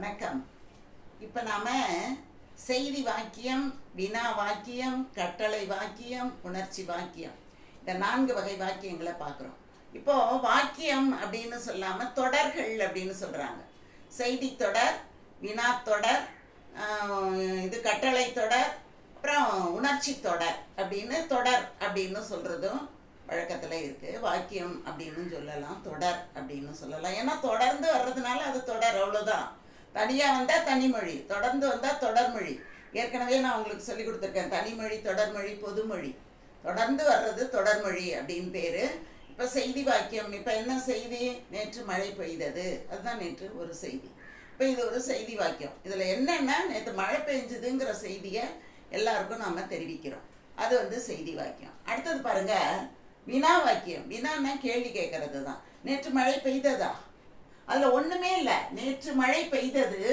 வணக்கம். இப்போ நாம செய்தி வாக்கியம் வினா வாக்கியம் கட்டளை வாக்கியம் உணர்ச்சி வாக்கியம். இந்த நான்கு வகை வாக்கியங்களை பார்க்குறோம். இப்போ வாக்கியம் அப்படின்னு சொல்லாம தொடர்கள் அப்படின்னு சொல்றாங்க. செய்தி தொடர் வினா தொடர் இது கட்டளை தொடர் அப்புறம் உணர்ச்சி தொடர் அப்படின்னு தொடர் அப்படின்னு சொல்றதும் வழக்கத்தில் இருக்கு. வாக்கியம் அப்படின்னு சொல்லலாம் தொடர் அப்படின்னு சொல்லலாம். ஏன்னா தொடர்ந்து வர்றதுனால அது தொடர் அவ்வளோதான் தனியாக வந்தால் தனிமொழி தொடர்ந்து வந்தால் தொடர்மொழி. ஏற்கனவே நான் உங்களுக்கு சொல்லி கொடுத்துருக்கேன் தனிமொழி தொடர்மொழி பொதுமொழி. தொடர்ந்து வர்றது தொடர்மொழி அப்படின்னு பேர். இப்போ செய்தி வாக்கியம் இப்போ என்ன செய்தி? நேற்று மழை பெய்தது. அதுதான் நேற்று ஒரு செய்தி. இப்போ இது ஒரு செய்தி வாக்கியம். இதில் என்னென்னா நேற்று மழை பெஞ்சதுங்கிற செய்தியை எல்லாருக்கும் நாம் தெரிவிக்கிறோம். அது வந்து செய்தி வாக்கியம். அடுத்தது பாருங்கள் வினா வாக்கியம். வினான்னா கேள்வி கேட்கறது தான் நேற்று மழை பெய்ததா? அதில் ஒன்றுமே இல்லை. நேற்று மழை பெய்தது.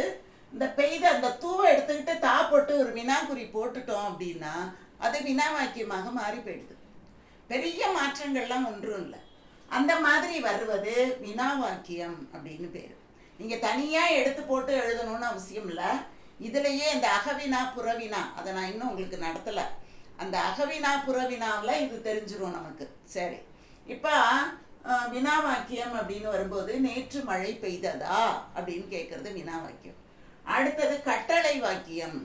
இந்த பெய்த அந்த தூவை எடுத்துக்கிட்டு தா போட்டு ஒரு வினாக்குறி போட்டுட்டோம் அப்படின்னா அது வினாவாக்கியமாக மாறி போயிடுது. பெரிய மாற்றங்கள்லாம் ஒன்றும் இல்லை. அந்த மாதிரி வருவது வினாவாக்கியம் அப்படின்னு பேர். நீங்கள் தனியாக எடுத்து போட்டு எழுதணும்னு அவசியம் இல்லை. இதுலேயே இந்த அகவினா புறவினா அதை நான் இன்னும் உங்களுக்கு நடத்தலை. அந்த அகவினா புறவினாவில் இது தெரிஞ்சிடும் நமக்கு. சரி. இப்போ வினாவாக்கியம் வினா வாக்கியம் அப்படின்னு வரும்போது நேற்று மழை பெய்ததா அப்படின்னு கேட்குறது வினா வாக்கியம் அடுத்தது கட்டளை வாக்கியம்.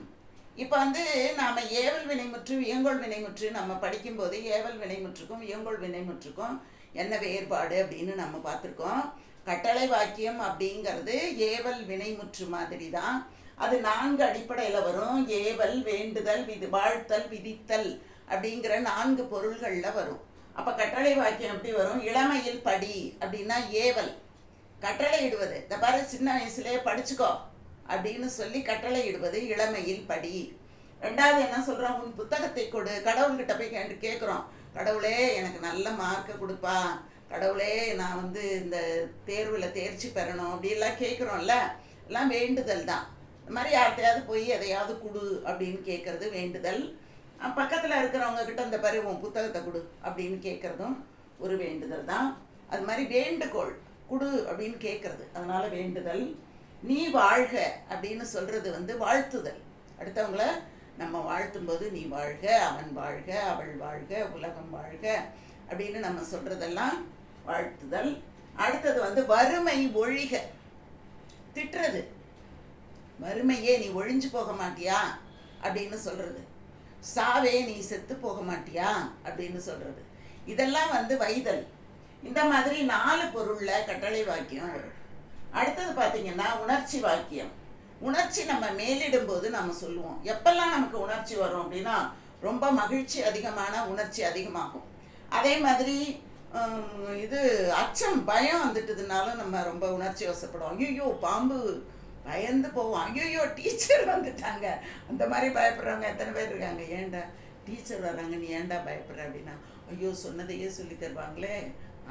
இப்போ வந்து நாம் ஏவல் வினைமுற்று வியங்கோள் வினைமுற்று நம்ம படிக்கும்போது ஏவல் வினைமுற்றுக்கும் வியங்கோள் வினைமுற்றுக்கும் என்ன வேறுபாடு அப்படின்னு நம்ம பார்த்துருக்கோம். கட்டளை வாக்கியம் அப்படிங்கிறது ஏவல் வினைமுற்று மாதிரி தான் அது நான்கு அடிப்படையில் வரும். ஏவல் வேண்டுதல் விதி வாழ்த்தல் விதித்தல் அப்படிங்கிற நான்கு பொருள்களில் வரும். அப்போ கட்டளை வாக்கியம் எப்படி வரும்? இளமையில் படி அப்படின்னா ஏவல். கட்டளை இடுவது. இந்த பாரு சின்ன வயசுலேயே படிச்சுக்கோ அப்படின்னு சொல்லி கட்டளை இடுவது இளமையில் படி. ரெண்டாவது என்ன சொல்கிறோம் உன் புத்தகத்தை கொடு. கடவுள்கிட்ட போய் கேட்டு கேட்குறோம் கடவுளே எனக்கு நல்ல மார்க்கை கொடுப்பா. கடவுளே நான் வந்து இந்த தேர்வில் தேர்ச்சி பெறணும். அப்படிலாம் கேட்குறோம்ல எல்லாம் வேண்டுதல் தான். இந்த மாதிரி யார்கிட்டயாவது போய் எதையாவது கொடு அப்படின்னு கேட்குறது வேண்டுதல். பக்கத்தில் இருக்கிறவங்க கிட்ட இந்த பாரு உன் புத்தகத்தை கொடு அப்படின்னு கேட்குறதும் ஒரு வேண்டுதல் தான். அது மாதிரி வேண்டுகோள் கொடு அப்படின்னு கேட்குறது அதனால் வேண்டுதல். நீ வாழ்க அப்படின்னு சொல்கிறது வந்து வாழ்த்துதல். அடுத்தவங்கள நம்ம வாழ்த்தும்போது நீ வாழ்க அவன் வாழ்க அவள் வாழ்க உலகம் வாழ்க அப்படின்னு நம்ம சொல்கிறதெல்லாம் வாழ்த்துதல். அடுத்தது வந்து வறுமை ஒழிக. திட்டுறது. வறுமையே நீ ஒழிஞ்சு போக மாட்டியா அப்படின்னு சொல்கிறது சாவே நீ செத்து போக மாட்டியா? அப்படின்னு சொல்கிறது இதெல்லாம் வந்து வைதல். இந்த மாதிரி நாலு பொருளில் கட்டளை வாக்கியம் வரும். அடுத்தது பார்த்திங்கன்னா உணர்ச்சி வாக்கியம். உணர்ச்சி நம்ம மேலிடும்போது நம்ம சொல்லுவோம். எப்பெல்லாம் நமக்கு உணர்ச்சி வரும் அப்படின்னா ரொம்ப மகிழ்ச்சி அதிகமான உணர்ச்சி அதிகமாகும். அதே மாதிரி இது அச்சம் பயம் வந்துட்டதுனால நம்ம ரொம்ப உணர்ச்சி வசப்படுவோம். ஐயோ பாம்பு பயந்து போவோம். ஐயோ டீச்சர் வந்துட்டாங்க. அந்த மாதிரி பயப்படுறவங்க எத்தனை பேர் இருக்காங்க? ஏன்டா டீச்சர் வர்றாங்க நீ ஏன்டா பயப்படுற அப்படின்னா ஐயோ சொன்னதையே சொல்லி தருவாங்களே.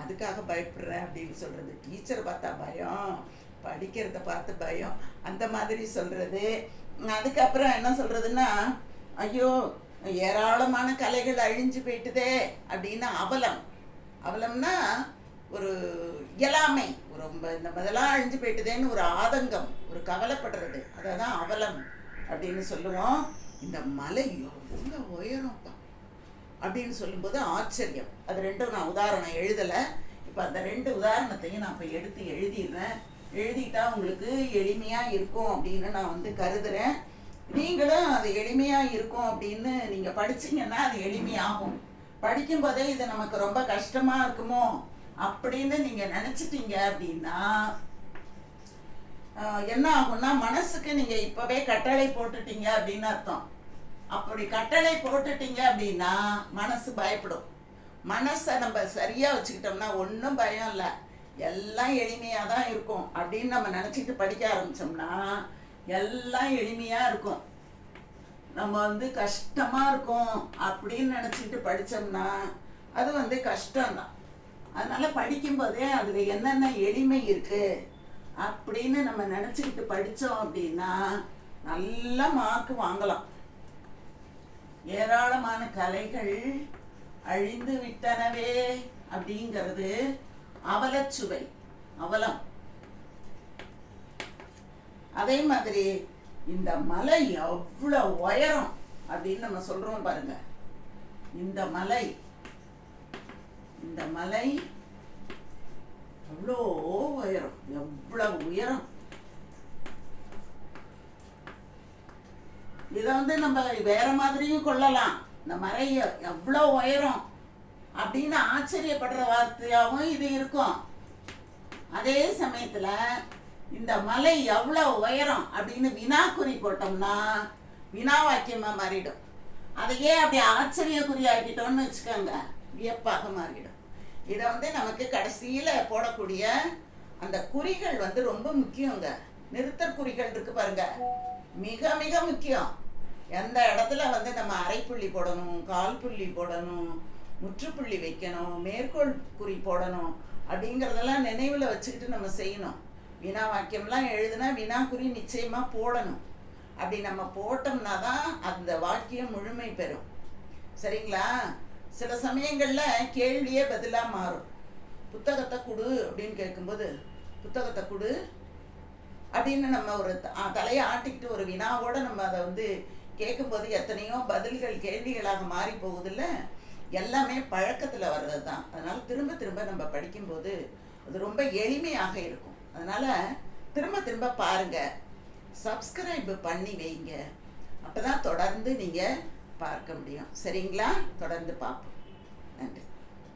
அதுக்காக பயப்படுறேன் அப்படின்னு சொல்கிறது டீச்சரை பார்த்தா பயம். படிக்கிறத பார்த்து பயம். அந்த மாதிரி சொல்கிறது அதுக்கப்புறம் என்ன சொல்கிறதுன்னா ஐயோ ஏராளமான கலைகள் அழிஞ்சு போயிட்டுதே அப்படின்னு அவலம். அவலம்னா ஒரு இயலாமை. ரொம்ப இந்த மாதிரிலாம் அழிஞ்சு போயிட்டுதேன்னு ஒரு ஆதங்கம். ஒரு கவலைப்படுறது. அதை தான் அவலம் அப்படின்னு சொல்லுவோம். இந்த மலை எவ்வளோ உயரம்ப்பா அப்படின்னு சொல்லும்போது ஆச்சரியம். அது ரெண்டும் நான் உதாரணம் எழுதலை. இப்போ அந்த ரெண்டு உதாரணத்தையும் நான் இப்போ எடுத்து எழுதிடுறேன். எழுதிட்டா உங்களுக்கு எளிமையாக இருக்கும் அப்படின்னு நான் வந்து கருதுறேன். நீங்களும் அது எளிமையாக இருக்கும் அப்படின்னு நீங்கள் படிச்சிங்கன்னா அது எளிமையாகும். படிக்கும்போதே இது நமக்கு ரொம்ப கஷ்டமாக இருக்குமோ அப்படின்னு நீங்கள் நினச்சிட்டீங்க அப்படின்னா என்ன ஆகும்னா மனசுக்கு நீங்கள் இப்போவே கட்டளை போட்டுட்டீங்க அப்படின்னு அர்த்தம். அப்படி கட்டளை போட்டுட்டீங்க அப்படின்னா மனசு பயப்படும். மனசை நம்ம சரியாக வச்சுக்கிட்டோம்னா ஒன்றும் பயம் இல்லை. எல்லாம் எளிமையாக தான் இருக்கும் அப்படின்னு நம்ம நினச்சிட்டு படிக்க ஆரம்பிச்சோம்னா எல்லாம் எளிமையாக இருக்கும். நம்ம வந்து கஷ்டமாக இருக்கும் அப்படின்னு நினச்சிக்கிட்டு படித்தோம்னா அது வந்து கஷ்டம்தான். அதனால படிக்கும்போதே அதில் என்னென்ன எளிமை இருக்குது அப்படின்னு நம்ம நினச்சிக்கிட்டு படித்தோம் அப்படின்னா நல்ல மார்க் வாங்கலாம். ஏராளமான கலைகள் அழிந்து விட்டனவே அப்படிங்கிறது அவலச்சுவை அவலம். அதே மாதிரி இந்த மலை எவ்வளோ உயரம் அப்படின்னு நம்ம சொல்றோம் பாருங்க. இந்த மலை இந்த மலை அவ்வளோ எவ்வளவு உயரம்? இதை வந்து நம்ம வேற மாதிரியும் கொள்ளலாம். இந்த மலை எவ்வளோ உயரம்? அப்படின்னு ஆச்சரியப்படுற வார்த்தையாகவும் இது இருக்கும். அதே சமயத்துல இந்த மலை எவ்வளோ உயரம் அப்படின்னு வினாக்குறி போட்டோம்னா வினா வாக்கியமா மாறிடும் அதையே அப்படி ஆச்சரிய குறியாக்கிட்டோம்னு வச்சுக்கோங்க. வியப்பாக மாறிடும். இதை வந்து நமக்கு கடைசியில போடக்கூடிய அந்த குறிகள் வந்து ரொம்ப முக்கியங்க. நிறுத்தற் குறிகள் இருக்கு பாருங்க. மிக மிக முக்கியம். எந்த இடத்துல வந்து நம்ம அரைப்புள்ளி போடணும் கால் புள்ளி போடணும் முற்றுப்புள்ளி வைக்கணும் மேற்கோள் குறி போடணும் அப்படிங்கிறதெல்லாம் நினைவில் வச்சுக்கிட்டு நம்ம செய்யணும். வினா வாக்கியம்லாம் எழுதுனா வினா குறி நிச்சயமாக போடணும். அப்படி நம்ம போட்டோம்னா தான் அந்த வாக்கியம் முழுமை பெறும். சரிங்களா? சில சமயங்களில் கேள்வியே பதிலாக மாறும். புத்தகத்தை கொடு அப்படின்னு கேட்கும்போது புத்தகத்தை கொடு அப்படின்னு நம்ம ஒரு த- தலையை ஆட்டிக்கிட்டு ஒரு வினாவோட நம்ம அதை வந்து கேட்கும்போது எத்தனையோ பதில்கள் கேள்விகளாக மாறி போகுதுல்ல? எல்லாமே பழக்கத்தில் வர்றது தான் அதனால் திரும்ப திரும்ப நம்ம படிக்கும்போது அது ரொம்ப எளிமையாக இருக்கும். அதனால் திரும்ப திரும்ப பாருங்க. சப்ஸ்கிரைப் பண்ணி வைங்க. அப்போ தான் தொடர்ந்து நீங்கள் பார்க்க முடியும். சரிங்களா? தொடர்ந்து பார்ப்போம். நன்றி.